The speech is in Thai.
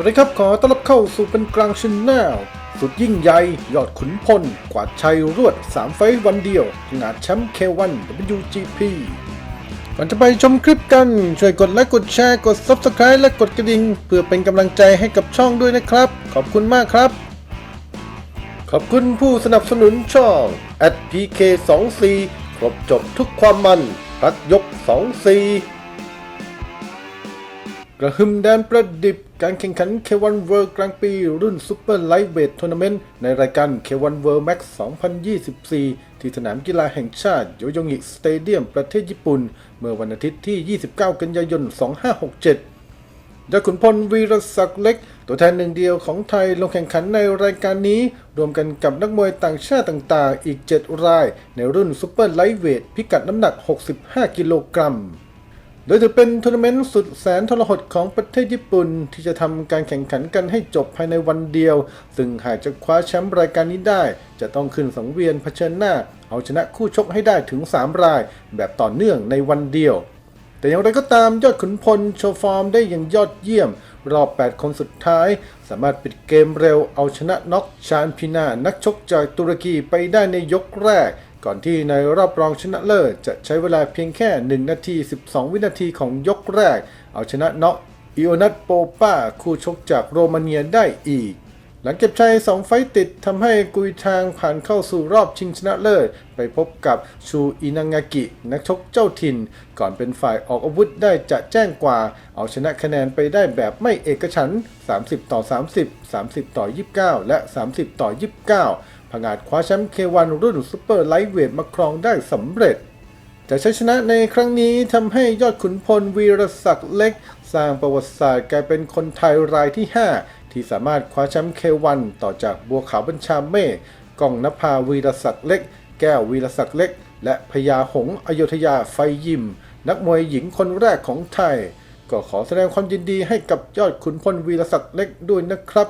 วัสดีครับขอต้อนรับเข้าสู่เป็นกลางชนแนลสุดยิ่งใหญ่ยอดขุนพล กวาดชัยรวด 3 ไฟวันเดียวงานแชมป์เควัน WGP ก่อนจะไปชมคลิปกัน ช่วยกดไลค์กดแชร์กด Subscribe และกดกระดิ่ง เพื่อเป็นกำลังใจให้กับช่องด้วยนะครับ ขอบคุณมากครับ ขอบคุณผู้สนับสนุนช่อง @pk24 ครบจบทุกความมันพักยก24 กระหึ่มแดนประดิบการแข่งขัน K1 World กลางปี รุ่น Super Lightweight Tournament ในรายการ K1 World Max 2024 ที่สนามกีฬาแห่งชาติโยโยงิสเตเดียมประเทศญี่ปุ่น เมื่อวันอาทิตย์ที่ 29 กันยายน 2567ยอดขุนพลวีรศักดิ์เล็ก ตัวแทนหนึ่งเดียวของไทยลงแข่งขันในรายการนี้ รวมกันกับนักมวยต่างชาติต่างๆ อีก 7 ราย ในรุ่น Super Lightweight พิกัดน้ำหนัก 65 กิโลกรัม โดยถือเป็นทัวร์นาเมนต์สุดแสนทรหดของประเทศญี่ปุ่น ที่จะทำการแข่งขันกันให้จบภายในวันเดียว ซึ่งหากจะคว้าแชมป์รายการนี้ได้ จะต้องขึ้นสังเวียนเผชิญหน้า เอาชนะคู่ชกให้ได้ถึง 3 ราย แบบต่อเนื่องในวันเดียว แต่อย่างไรก็ตามยอดขุนพลโชว์ฟอร์มได้อย่างยอดเยี่ยม รอบ 8 คนสุดท้าย สามารถปิดเกมเร็วเอาชนะน็อกชานพินานักชกจากตุรกีไปได้ในยกแรก ก่อนที่ในรอบรองชนะเลิศจะใช้เวลาเพียงแค่ 1 นาที 12 วินาทีของยกแรก เอาชนะน็อกอิโอนัตโปปาคู่ชกจากโรมาเนียได้อีก หลังเก็บชัย 2 ไฟต์ติดทำให้กุยทางผ่านเข้าสู่รอบชิงชนะเลิศ ไปพบกับชูอินางากิ นักชกเจ้าถิ่น ก่อนเป็นฝ่ายออกอาวุธได้จะแจ้งกว่า เอาชนะคะแนนไปได้แบบไม่เอกฉัน 30 ต่อ 30 30 ต่อ 29 และ 30 ต่อ 29ผงาดคว้าแชมป์ K1 รุ่นซูเปอร์ไลท์เวทมาครองได้สำเร็จแต่ชัยชนะในครั้งนี้ทำให้ยอดขุนพลวีรศักดิ์เล็ก สร้างประวัติศาสตร์กลายเป็นคนไทยรายที่ 5 ที่สามารถคว้าแชมป์เควันต่อจากบัวขาวบัญชาเมฆกองนภาวีรศักดิ์เล็ก แก้ววีรศักดิ์เล็ก และพญาหงส์อโยธยาไฟยิม นักมวยหญิงคนแรกของไทย ก็ขอแสดงความยินดีให้กับยอดขุนพลวีรศักดิ์เล็กด้วยนะครับ